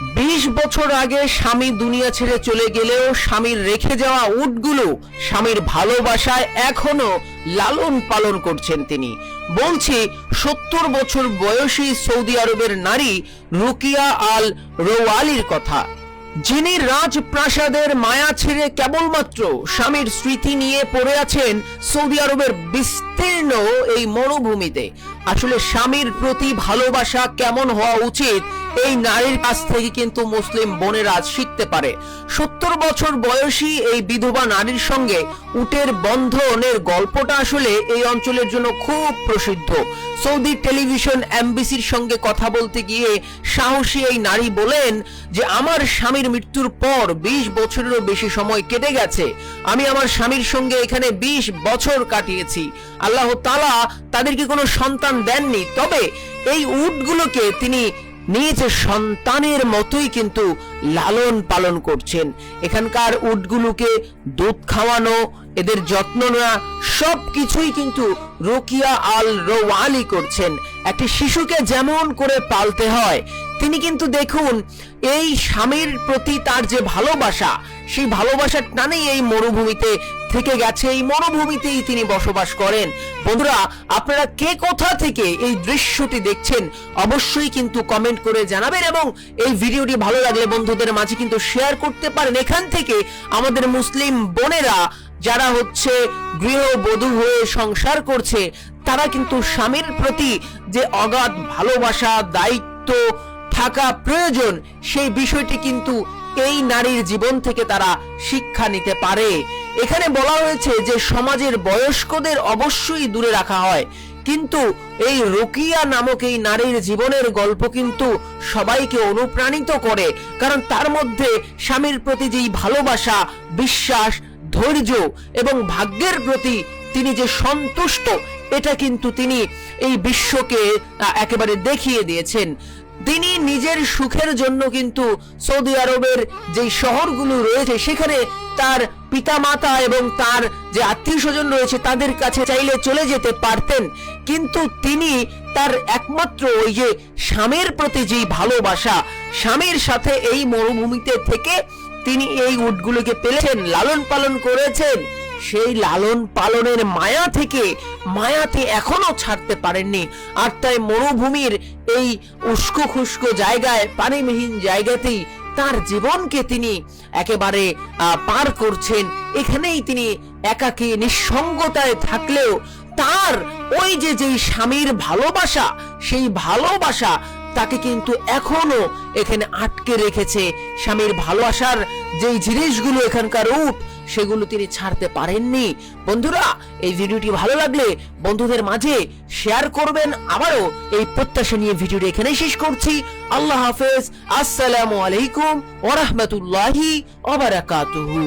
বিশ বছর আগে স্বামী দুনিয়া ছেড়ে চলে গেলেও স্বামীর রেখে যাওয়া উটগুলো স্বামীর ভালোবাসায় এখনও লালন পালন করছেন তিনি। বলছি, সত্তর বছর বয়সী সৌদি আরবের নারী রুকিয়া আল রোয়ালির কথা। যিনি রাজপ্রাসাদের মায়া ছেড়ে কেবলমাত্র স্বামীর স্মৃতি নিয়ে পড়ে আছেন সৌদি আরবের বিস্তীর্ণ এই মরুভূমিতে। আসলে স্বামীর প্রতি ভালোবাসা কেমন হওয়া উচিত এই নারীর কাছ থেকে কিন্তু মুসলিম বোনেরা শিখতে পারে। সত্তর বছর বয়সী এই বিধবা নারীর সঙ্গে উটের বন্ধনের গল্পটা আসলে এই অঞ্চলের জন্য খুব প্রসিদ্ধ। সৌদি টেলিভিশন, এমবিসির সঙ্গে কথা বলতে গিয়ে সাহসী এই নারী বলেন যে, আমার স্বামীর মৃত্যুর পর ২০ বছরেরও বেশি সময় কেটে গেছে। আমি আমার স্বামীর সঙ্গে এখানে ২০ বছর কাটিয়েছি। আল্লাহ তালা তাদেরকে কোনো সন্তান দেননি। তবে এই উটগুলোকে তিনি নিজ সন্তানের মতোই কিন্তু লালন পালন করছেন। এখানকার উটগুলোকে দুধ খাওয়ানো, এদের যত্ন নেওয়া সব কিছুই কিন্তু রোকিয়া আল রোয়ালি করছেন। একটি শিশুকে যেমন করে পালতে হয়, তিনি কিন্তু দেখুন, এই স্বামীর প্রতি তার যে ভালোবাসা, সেই ভালোবাসার টানেই এই মরুভূমিতে থেকে গেছে, এই মরুভূমিতেই তিনি বসবাস করেন। বন্ধুরা, আপনারা কে কোথা থেকে এই দৃশ্যটি দেখছেন অবশ্যই কিন্তু কমেন্ট করে জানাবেন এবং এই ভিডিওটি ভালো লাগলে বন্ধুদের মাঝে কিন্তু শেয়ার করতে পারেন। এখান থেকে আমাদের মুসলিম বোনেরা যারা হচ্ছে গৃহবধূ হয়ে সংসার করছে, তারা কিন্তু স্বামীর প্রতি যে অগাধ ভালোবাসা, দায়িত্ব, থাকা প্রয়োজন, সেই বিষয়টি কিন্তু এই নারীর জীবন থেকে তারা শিক্ষা নিতে পারে। এখানে বলা হয়েছে যে সমাজের বয়স্কদের অবশ্যই দূরে রাখা হয়। কিন্তু এই রোকিয়া নামক এই নারীর জীবনের গল্প কিন্তু সবাইকে অনুপ্রাণিত করে। কারণ তার মধ্যে স্বামীর প্রতি যেই ভালোবাসা, বিশ্বাস, ধৈর্য এবং ভাগ্যের প্রতি তিনি যে সন্তুষ্ট, এটা কিন্তু তিনি এই বিশ্বকে একেবারে দেখিয়ে দিয়েছেন। তিনি নিজের সুখের জন্য কিন্তু সৌদি আরবের যে শহরগুলো রয়েছে, সেখানে তার পিতামাতা এবং তার যে আত্মীয় স্বজন রয়েছে, তাদের কাছে চাইলে চলে যেতে পারতেন। কিন্তু তিনি তার একমাত্র ওই যে স্বামীর প্রতি যেই ভালোবাসা, স্বামীর সাথে এই মরুভূমিতে থেকে তিনি এই উটগুলোকে পেলেছেন, লালন পালন করেছেন। সেই লালন পালনের মায়া থেকে, মায়াতে এখনও ছাড়তে পারেননি। আর তাই মরুভূমির এই উস্কো খুস্কো জায়গায়, পানিবিহীন জায়গাতেই তার জীবনকে তিনি একেবারে পার করছেন। এখানেই তিনি একাকী নিঃসঙ্গতায় থাকলেও তার ওই যে যেই স্বামীর ভালোবাসা, সেই ভালোবাসা তাকে কিন্তু এখনও এখানে আটকে রেখেছে। স্বামীর ভালোবাসার যেই জিনিসগুলো এখানকার উঠ সেগুলো তিনি ছাড়তে পারেননি। বন্ধুরা, এই ভিডিওটি ভালো লাগলে বন্ধুদের মাঝে শেয়ার করবেন। আবারও এই প্রত্যাশা নিয়ে ভিডিওটি এখানেই শেষ করছি। আল্লাহ হাফেজ। আসসালামু আলাইকুম ওরহমতুল্লাহি ওবারাকাতুহু